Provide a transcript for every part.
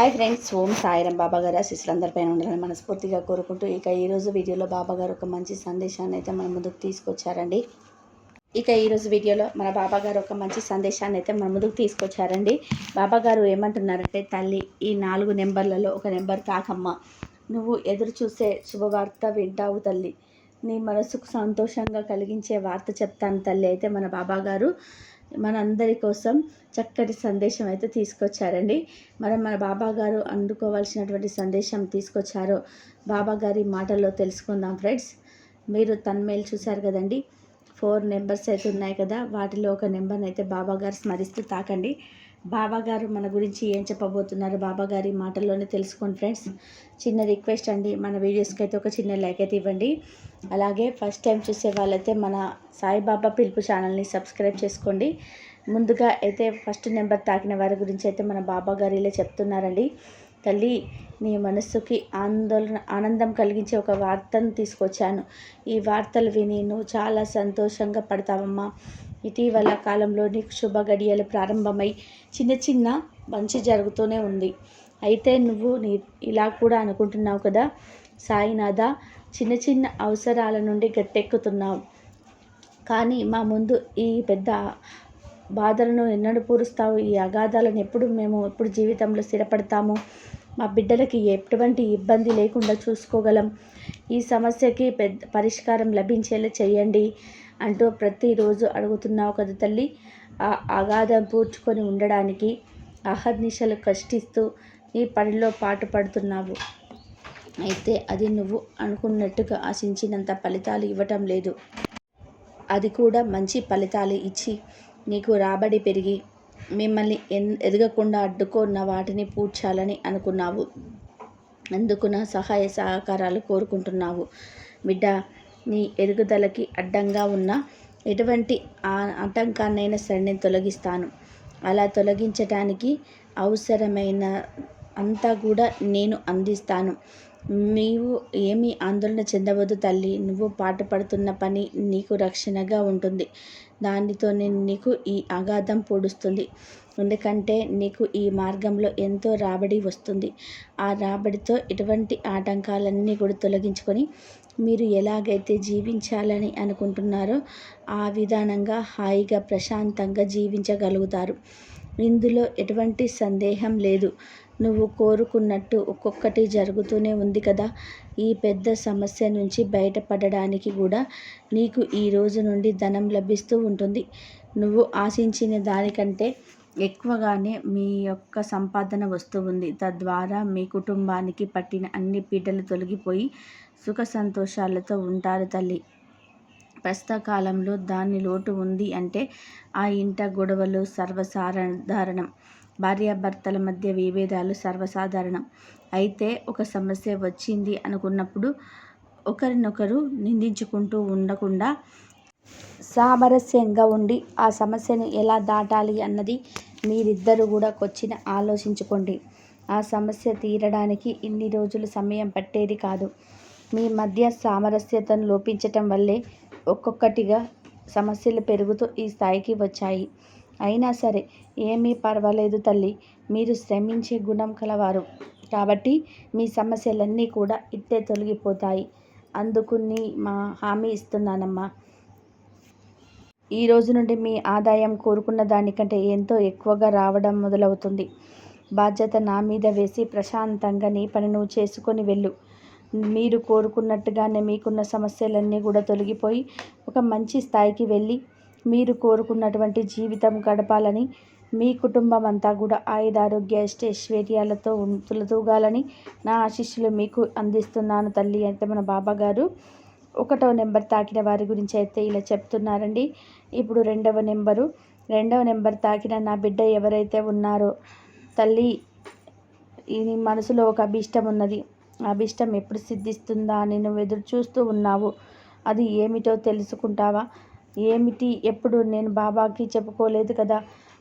Hi friends ఓం సాయిరం బాబా గారు శిష్యులందరిపైన ఉండాలని మనస్ఫూర్తిగా కోరుకుంటూ ఇక ఈరోజు వీడియోలో బాబా గారు ఒక మంచి సందేశాన్ని అయితే మన ముందుకు తీసుకొచ్చారండి. ఇక ఈరోజు వీడియోలో మన బాబా గారు ఒక మంచి సందేశాన్ని అయితే మన ముందుకు తీసుకొచ్చారండి. బాబా గారు ఏమంటున్నారంటే తల్లి ఈ నాలుగు నెంబర్లలో ఒక నెంబర్ కాకమ్మ నువ్వు ఎదురు చూసే శుభవార్త వింటావు తల్లి. నీ మనసుకు సంతోషంగా కలిగించే వార్త చెప్తాను తల్లి. అయితే మన బాబా గారు మనందరి కోసం చక్కటి సందేశం అయితే తీసుకొచ్చారండి. మరి మన బాబా గారు అందుకోవాల్సినటువంటి సందేశం తీసుకొచ్చారో బాబా గారి మాటల్లో తెలుసుకుందాం ఫ్రెండ్స్. మీరు తన్మేలు చూశారు కదండి. ఫోర్ నెంబర్స్ అయితే ఉన్నాయి కదా వాటిలో ఒక నెంబర్ని అయితే బాబా గారు స్మరిస్తూ తాకండి. బాబాగారు మన గురించి ఏం చెప్పబోతున్నారు? బాబాగారి మాటల్లోనే తెలుసుకోండి ఫ్రెండ్స్. చిన్న రిక్వెస్ట్ అండి మన వీడియోస్కి అయితే ఒక చిన్న లైక్ అయితే ఇవ్వండి. అలాగే ఫస్ట్ టైం చూసే వాళ్ళైతే మన సాయిబాబా పిలుపు ఛానల్ని సబ్స్క్రైబ్ చేసుకోండి. ముందుగా అయితే ఫస్ట్ నెంబర్ తాకిన వారి గురించి అయితే మన బాబాగారు ఇలా చెప్తున్నారండి. తల్లి నీ మనస్సుకి ఆందోళన ఆనందం కలిగించే ఒక వార్తను తీసుకొచ్చాను. ఈ వార్తలు విని నువ్వు చాలా సంతోషంగా పడతావమ్మా. ఇటీవల కాలంలోని శుభ గడియలు ప్రారంభమై చిన్న చిన్న మంచి జరుగుతూనే ఉంది. అయితే నువ్వు నీ ఇలా కూడా అనుకుంటున్నావు కదా? సాయినాథ చిన్న చిన్న అవసరాల నుండి గట్టెక్కుతున్నావు. కానీ మా ముందు ఈ పెద్ద బాధలను ఎన్నడూ పూరుస్తావు? ఈ అగాధాలను ఎప్పుడు మేము ఎప్పుడు జీవితంలో స్థిరపడతాము? మా బిడ్డలకి ఎటువంటి ఇబ్బంది లేకుండా చూసుకోగలం. ఈ సమస్యకి పెద్ద పరిష్కారం లభించేలా చేయండి. అంటూ ప్రతిరోజు అడుగుతున్నావు కదా తల్లి. ఆ అగాధం పూడ్చుకొని ఉండడానికి అహర్నిశలు కష్టిస్తూ నీ పనిలో పాటు పడుతున్నావు. అయితే అది నువ్వు అనుకున్నట్టుగా ఆశించినంత ఫలితాలు ఇవ్వటం లేదు. అది కూడా మంచి ఫలితాలు ఇచ్చి నీకు రాబడి పెరిగి మిమ్మల్ని ఎన్ ఎదగకుండా అడ్డుకున్న వాటిని పూడ్చాలని అనుకున్నావు. అందుకు నా సహాయ సహకారాలు కోరుకుంటున్నావు. బిడ్డ నీ ఎదుగుదలకి అడ్డంగా ఉన్న ఎటువంటి ఆటంకాన్నైనా సరే నేను తొలగిస్తాను. అలా తొలగించటానికి అవసరమైన అంతా కూడా నేను అందిస్తాను. నీవు ఏమీ ఆందోళన చెందవద్దు తల్లి. నువ్వు పాటు పడుతున్న పని నీకు రక్షణగా ఉంటుంది. దానితోనే నీకు ఈ అగాధం పొడుస్తుంది. ఎందుకంటే నీకు ఈ మార్గంలో ఎంతో రాబడి వస్తుంది. ఆ రాబడితో ఎటువంటి ఆటంకాలన్నీ కూడా తొలగించుకొని మీరు ఎలాగైతే జీవించాలని అనుకుంటున్నారో ఆ విధానంగా హాయిగా ప్రశాంతంగా జీవించగలుగుతారు. ఇందులో ఎటువంటి సందేహం లేదు. నువ్వు కోరుకున్నట్టు ఒక్కొక్కటి జరుగుతూనే ఉంది కదా. ఈ పెద్ద సమస్య నుంచి బయటపడడానికి కూడా నీకు ఈ రోజు నుండి ధనం లభిస్తూ ఉంటుంది. నువ్వు ఆశించిన దానికంటే ఎక్కువగానే మీ యొక్క సంపాదన వస్తూ ఉంది. తద్వారా మీ కుటుంబానికి పట్టిన అన్ని పీటలు తొలగిపోయి సుఖ సంతోషాలతో ఉంటారు తల్లి. ప్రస్తుత కాలంలో దాని లోటు ఉంది అంటే ఆ ఇంట గొడవలు సర్వసాధారణం. భార్యాభర్తల మధ్య విభేదాలు సర్వసాధారణం. అయితే ఒక సమస్య వచ్చింది అనుకున్నప్పుడు ఒకరినొకరు నిందించుకుంటూ ఉండకుండా సామరస్యంగా ఉండి ఆ సమస్యను ఎలా దాటాలి అన్నది మీరిద్దరు కూడా కొచ్చిన ఆలోచించుకోండి. ఆ సమస్య తీరడానికి ఇన్ని రోజులు సమయం పట్టేది కాదు. మీ మధ్య సామరస్యతను లోపించటం వల్లే ఒక్కొక్కటిగా సమస్యలు పెరుగుతూ ఈ స్థాయికి వచ్చాయి. అయినా సరే ఏమీ పర్వాలేదు తల్లి. మీరు శ్రమించే గుణం కలవారు. కాబట్టి మీ సమస్యలన్నీ కూడా ఇట్టే తొలగిపోతాయి. అందుకు నీ మా హామీ ఇస్తున్నానమ్మా. ఈ రోజు నుండి మీ ఆదాయం కోరుకున్న దానికంటే ఎంతో ఎక్కువగా రావడం మొదలవుతుంది. బాధ్యత నా మీద వేసి ప్రశాంతంగా నీ పని నువ్వు చేసుకొని వెళ్ళు. మీరు కోరుకున్నట్టుగానే మీకున్న సమస్యలన్నీ కూడా తొలగిపోయి ఒక మంచి స్థాయికి వెళ్ళి మీరు కోరుకున్నటువంటి జీవితం గడపాలని మీ కుటుంబం అంతా కూడా ఆయుధారోగ్య ఐశ్వర్యాలతో తులతూగాలని నా ఆశీస్సులు మీకు అందిస్తున్నాను తల్లి అయితే మన బాబా గారు. ఒకటో నెంబర్ తాకిన వారి గురించి అయితే ఇలా చెప్తున్నారండి. ఇప్పుడు రెండవ నెంబరు. రెండవ నెంబర్ తాకిన నా బిడ్డ ఎవరైతే ఉన్నారో తల్లి ఈ మనసులో ఒక అభిష్టం ఉన్నది. అభిష్టం ఎప్పుడు సిద్ధిస్తుందా అని నువ్వు ఎదురు చూస్తూ ఉన్నావు. అది ఏమిటో తెలుసుకుంటావా? ఏమిటి? ఎప్పుడు? నేను బాబాకి చెప్పుకోలేదు కదా.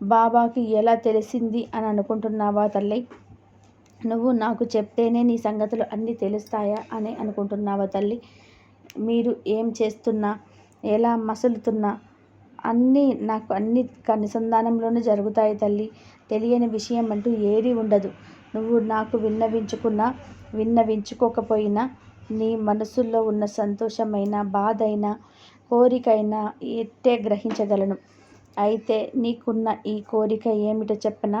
బాబాకి ఎలా తెలిసింది అని అనుకుంటున్నావా తల్లి? నువ్వు నాకు చెప్తేనే నీ సంగతులు అన్నీ తెలుస్తాయా అని అనుకుంటున్నావా తల్లి? మీరు ఏం చేస్తున్నా? ఎలా మసులుతున్నా? అన్నీ నాకు అన్ని అనుసంధానంలోనే జరుగుతాయి తల్లి. తెలియని విషయం అంటూ ఏది ఉండదు. నువ్వు నాకు విన్నవించుకున్నా విన్నవించుకోకపోయినా నీ మనసులో ఉన్న సంతోషమైన బాధైనా కోరికైనా ఎట్టే గ్రహించగలను. అయితే నీకున్న ఈ కోరిక ఏమిటో చెప్పనా?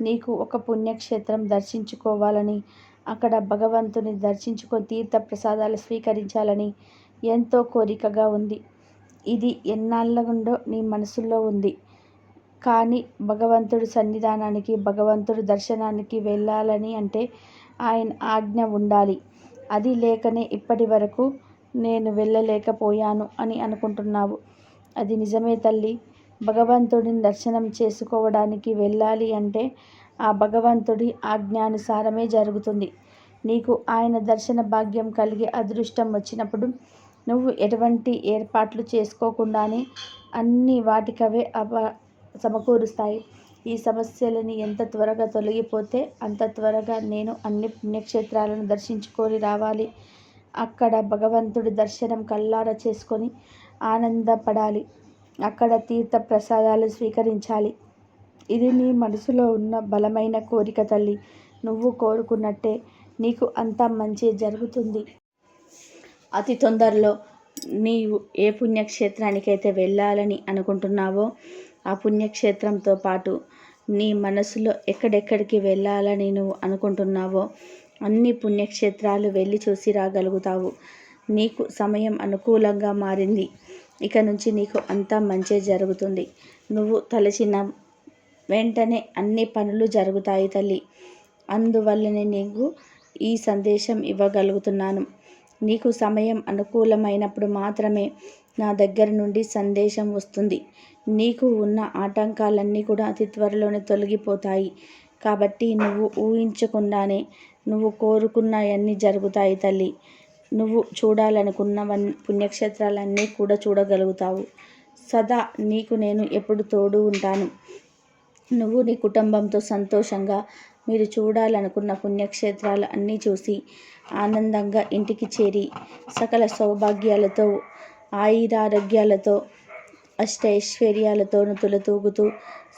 నీకు ఒక పుణ్యక్షేత్రం దర్శించుకోవాలని అక్కడ భగవంతుని దర్శించుకొని తీర్థ ప్రసాదాలు స్వీకరించాలని ఎంతో కోరికగా ఉంది. ఇది ఎన్నాళ్ళగుండో నీ మనసులో ఉంది. కానీ భగవంతుడు సన్నిధానానికి భగవంతుడు దర్శనానికి వెళ్ళాలని అంటే ఆయన ఆజ్ఞ ఉండాలి. అది లేకనే ఇప్పటి వరకు నేను వెళ్ళలేకపోయాను అని అనుకుంటున్నావు. అది నిజమే తల్లి. భగవంతుడిని దర్శనం చేసుకోవడానికి వెళ్ళాలి అంటే ఆ భగవంతుడి ఆజ్ఞానుసారమే జరుగుతుంది. నీకు ఆయన దర్శన భాగ్యం కలిగి అదృష్టం వచ్చినప్పుడు నువ్వు ఎటువంటి ఏర్పాట్లు చేసుకోకుండానే అన్ని వాటికవే అవ సమకూరుస్తాయి. ఈ సమస్యలని ఎంత త్వరగా తొలగిపోతే అంత త్వరగా నేను అన్ని పుణ్యక్షేత్రాలను దర్శించుకొని రావాలి. అక్కడ భగవంతుడి దర్శనం కల్లారా చేసుకొని ఆనందపడాలి. అక్కడ తీర్థ ప్రసాదాలు స్వీకరించాలి. ఇది నీ మనసులో ఉన్న బలమైన కోరిక తల్లి. నువ్వు కోరుకున్నట్టే నీకు అంతా మంచి జరుగుతుంది. అతి తొందరలో నీవు ఏ పుణ్యక్షేత్రానికైతే వెళ్ళాలని అనుకుంటున్నావో ఆ పుణ్యక్షేత్రంతో పాటు నీ మనసులో ఎక్కడెక్కడికి వెళ్ళాలని నువ్వు అనుకుంటున్నావో అన్ని పుణ్యక్షేత్రాలు వెళ్ళి చూసి రాగలుగుతావు. నీకు సమయం అనుకూలంగా మారింది. ఇక నుంచి నీకు అంతా మంచి జరుగుతుంది. నువ్వు తలచిన వెంటనే అన్ని పనులు జరుగుతాయి తల్లి. అందువల్లనే నీకు ఈ సందేశం ఇవ్వగలుగుతున్నాను. నీకు సమయం అనుకూలమైనప్పుడు మాత్రమే నా దగ్గర నుండి సందేశం వస్తుంది. నీకు ఉన్న ఆటంకాలన్నీ కూడా అతి త్వరలోనే తొలగిపోతాయి. కాబట్టి నువ్వు ఊహించకుండానే నువ్వు కోరుకున్నవన్నీ జరుగుతాయి తల్లి. నువ్వు చూడాలనుకున్న పుణ్యక్షేత్రాలన్నీ కూడా చూడగలుగుతావు. సదా నీకు నేను ఎప్పుడు తోడు ఉంటాను. నువ్వు నీ కుటుంబంతో సంతోషంగా మీరు చూడాలనుకున్న పుణ్యక్షేత్రాలు అన్నీ చూసి ఆనందంగా ఇంటికి చేరి సకల సౌభాగ్యాలతో ఆయురారోగ్యాలతో అష్టైశ్వర్యాలతో తులతూగుతూ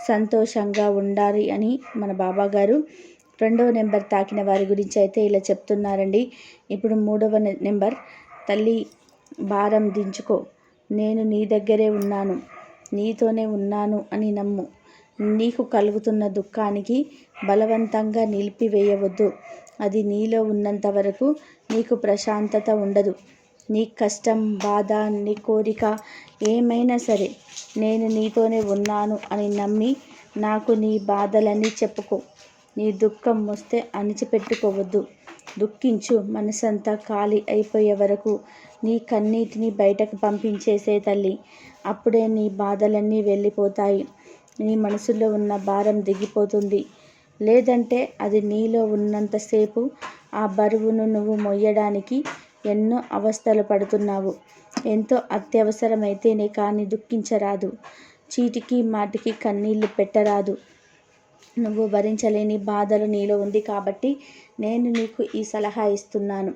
సంతోషంగా ఉండాలి అని మన బాబాగారు గారు రెండవ నెంబర్ తాకిన వారి గురించి అయితే ఇలా చెప్తున్నారండి. ఇప్పుడు మూడవ నెంబర్ తల్లి భారం దించుకో. నేను నీ దగ్గరే ఉన్నాను. నీతోనే ఉన్నాను అని నమ్ము. నీకు కలుగుతున్న దుఃఖానికి బలవంతంగా నిలిపివేయవద్దు. అది నీలో ఉన్నంత వరకు నీకు ప్రశాంతత ఉండదు. నీ కష్టం బాధ నీ కోరిక ఏమైనా సరే నేను నీతోనే ఉన్నాను అని నమ్మి నాకు నీ బాధలన్నీ చెప్పుకో. నీ దుఃఖం వస్తే అణిచిపెట్టుకోవద్దు. దుఃఖించు మనసంతా ఖాళీ అయిపోయే వరకు నీ కన్నీటిని బయటకు పంపించేసే తల్లి. అప్పుడే నీ బాధలన్నీ వెళ్ళిపోతాయి. నీ మనసులో ఉన్న భారం దిగిపోతుంది. లేదంటే అది నీలో ఉన్నంతసేపు ఆ బరువును నువ్వు మొయ్యడానికి ఎన్నో అవస్థలు పడుతున్నావు. ఎంతో అత్యవసరమైతేనే కానీ దుఃఖించరాదు. చీటికి మాటికి కన్నీళ్ళు పెట్టరాదు. నువ్వు భరించలేని బాధలు నీలో ఉంది కాబట్టి నేను నీకు ఈ సలహా ఇస్తున్నాను.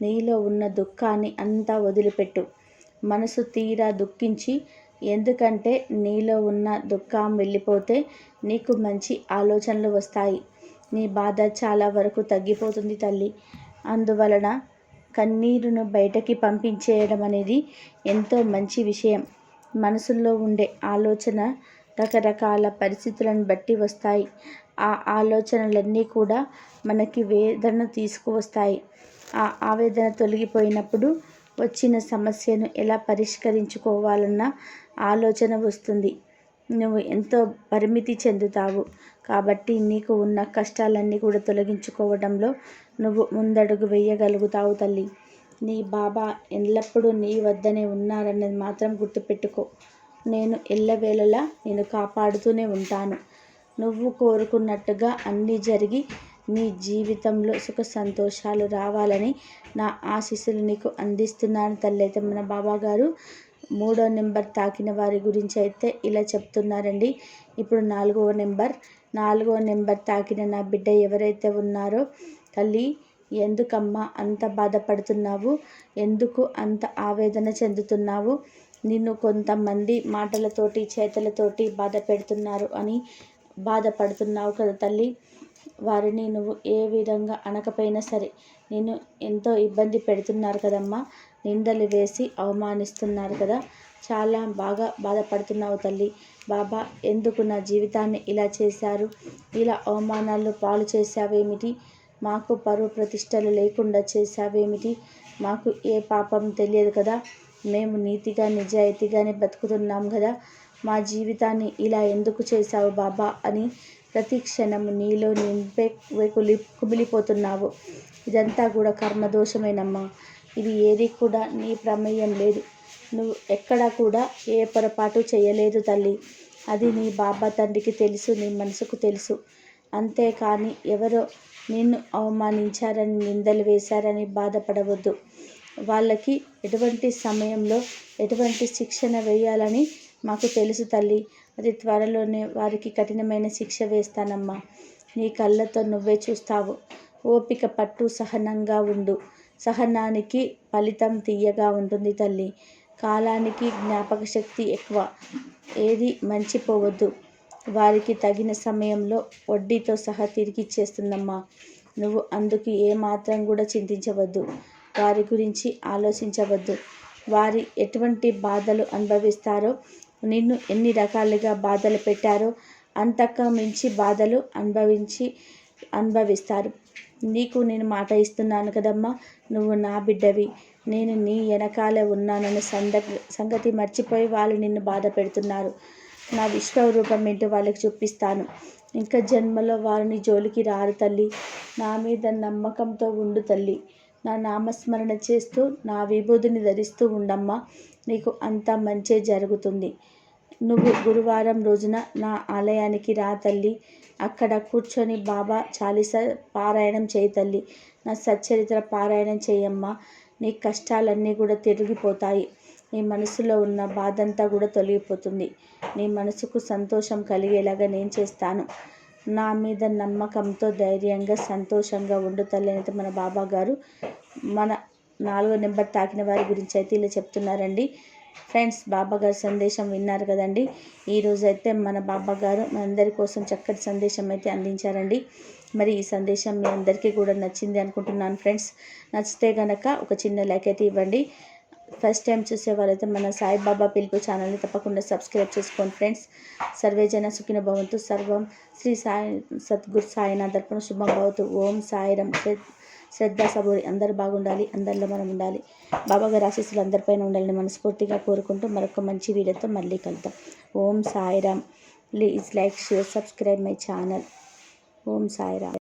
నీలో ఉన్న దుఃఖాన్ని అంతా వదిలిపెట్టు. మనసు తీరా దుఃఖించి ఎందుకంటే నీలో ఉన్న దుఃఖం వెళ్ళిపోతే నీకు మంచి ఆలోచనలు వస్తాయి. నీ బాధ చాలా వరకు తగ్గిపోతుంది తల్లి. అందువలన కన్నీరును బయటకి పంపించేయడం అనేది ఎంతో మంచి విషయం. మనసులో ఉండే ఆలోచన రకరకాల పరిస్థితులను బట్టి వస్తాయి. ఆ ఆలోచనలన్నీ కూడా మనకి వేదన తీసుకువస్తాయి. ఆ ఆవేదన తొలగిపోయినప్పుడు వచ్చిన సమస్యను ఎలా పరిష్కరించుకోవాలన్న ఆలోచన వస్తుంది. నువ్వు ఎంతో పరిమితి చెందుతావు. కాబట్టి నీకు ఉన్న కష్టాలన్నీ కూడా తొలగించుకోవడంలో నువ్వు ముందడుగు వేయగలుగుతావు తల్లి. నీ బాబా ఎల్లప్పుడూ నీ వద్దనే ఉన్నారన్నది మాత్రం గుర్తుపెట్టుకో. నేను ఎల్లవేళలా నేను కాపాడుతూనే ఉంటాను. నువ్వు కోరుకున్నట్టుగా అన్నీ జరిగి నీ జీవితంలో సుఖ సంతోషాలు రావాలని నా ఆశీస్సులు నీకు అందిస్తున్నాను తల్లి. అయితే మన బాబా గారు మూడో నెంబర్ తాకిన వారి గురించి అయితే ఇలా చెప్తున్నారండి. ఇప్పుడు నాలుగవ నెంబర్. నాలుగవ నెంబర్ తాకిన నా బిడ్డ ఎవరైతే ఉన్నారో తల్లి ఎందుకమ్మా అంత బాధపడుతున్నావు? ఎందుకు అంత ఆవేదన చెందుతున్నావు? నిన్ను కొంతమంది మాటలతోటి చేతలతోటి బాధ పెడుతున్నారు అని బాధపడుతున్నావు కదా తల్లి. వారిని నువ్వు ఏ విధంగా అనకపోయినా సరే నిన్ను ఎంతో ఇబ్బంది పెడుతున్నారు కదమ్మా. నిందలు వేసి అవమానిస్తున్నారు కదా. చాలా బాగా బాధపడుతున్నావు తల్లి. బాబా ఎందుకు నా జీవితాన్ని ఇలా చేశారు? ఇలా అవమానాలు పాలు చేశావేమిటి? మాకు పరువు ప్రతిష్టలు లేకుండా చేశావేమిటి? మాకు ఏ పాపం తెలియదు కదా. మేము నీతిగా నిజాయితీగానే బతుకుతున్నాం కదా మా జీవితాన్ని ఇలా ఎందుకు చేశావు బాబా అని ప్రతి క్షణం నీలో నింపే కులి కుమిలిపోతున్నావు. ఇదంతా కూడా కర్మదోషమేనమ్మా. ఇది ఏది కూడా నీ ప్రమేయం లేదు. నువ్వు ఎక్కడా కూడా ఏ పొరపాటు చేయలేదు తల్లి. అది నీ బాబా తండ్రికి తెలుసు నీ మనసుకు తెలుసు. అంతేకాని ఎవరో నిన్ను అవమానించారని నిందలు వేశారని బాధపడవద్దు. వాళ్ళకి ఎటువంటి సమయంలో ఎటువంటి శిక్షణ వేయాలని మాకు తెలుసు తల్లి. అది త్వరలోనే వారికి కఠినమైన శిక్ష వేస్తానమ్మా. నీ కళ్ళతో నువ్వే చూస్తావు. ఓపిక పట్టు సహనంగా ఉండు. సహనానికి ఫలితం తీయగా ఉంటుంది తల్లి. కాలానికి జ్ఞాపక శక్తి ఎక్కువ. ఏది మంచిపోవద్దు వారికి తగిన సమయంలో వడ్డీతో సహా తిరిగి ఇచ్చేస్తుందమ్మా. నువ్వు అందుకు ఏమాత్రం కూడా చింతించవద్దు. వారి గురించి ఆలోచించవద్దు. వారి ఎటువంటి బాధలు అనుభవిస్తారో నిన్ను ఎన్ని రకాలుగా బాధలు పెట్టారో అంతకు మించి బాధలు అనుభవించి అనుభవిస్తారు. నీకు నేను మాట ఇస్తున్నాను కదమ్మా నువ్వు నా బిడ్డవి. నేను నీ వెనకాలే ఉన్నానని సంద సంగతి మర్చిపోయి వాళ్ళు నిన్ను బాధ పెడుతున్నారు. నా విశ్వరూపం ఏంటో వాళ్ళకి చూపిస్తాను. ఇంకా జన్మలో వారిని జోలికి రారు తల్లి. నా మీద నమ్మకంతో ఉండు తల్లి. నా నామస్మరణ చేస్తూ నా విభూతిని ధరిస్తూ ఉండమ్మా. నీకు అంతా మంచే జరుగుతుంది. నువ్వు గురువారం రోజున నా ఆలయానికి రా తల్లి. అక్కడ కూర్చొని బాబా చాలీస పారాయణం చేయి తల్లి. నా సచ్చరిత్ర పారాయణం చేయమ్మా. నీ కష్టాలన్నీ కూడా తిరిగిపోతాయి నీ మనసులో ఉన్న బాధంతా కూడా తొలగిపోతుంది. నీ మనసుకు సంతోషం కలిగేలాగా నేను చేస్తాను. నా మీద నమ్మకంతో ధైర్యంగా సంతోషంగా ఉండు తల్లి అయితే మన బాబా గారు మన నాలుగో నెంబర్ తాకిన వారి గురించి అయితే ఇలా చెప్తున్నారండి. ఫ్రెండ్స్ బాబా గారి సందేశం విన్నారు కదండి. ఈరోజు అయితే మన బాబా గారు మనందరి కోసం చక్కటి సందేశం అయితే అందించారండి. మరి ఈ సందేశం మీ అందరికీ కూడా నచ్చింది అనుకుంటున్నాను ఫ్రెండ్స్. నచ్చితే కనుక ఒక చిన్న లైక్ అయితే ఇవ్వండి. ఫస్ట్ టైం చూసే వాళ్ళైతే మన సాయిబాబా పిలుపు ఛానల్ని తప్పకుండా సబ్స్క్రైబ్ చేసుకోండి ఫ్రెండ్స్. సర్వేజన సుఖిన భవంతు సర్వం. శ్రీ సాయి సద్గురు సాయినాథ్ దర్పణ శుభం భవతు. ఓం సాయిరం శ్రద్ధ సబూరి. అందరు బాగుండాలి అందరిలో మనం ఉండాలి. బాబాగారి ఆశీస్సులు అందరిపైన ఉండాలని మనస్ఫూర్తిగా కోరుకుంటూ మరొక మంచి వీడియోతో మళ్ళీ కలుద్దాం. Om Sairam please like share subscribe my channel. Om Sairam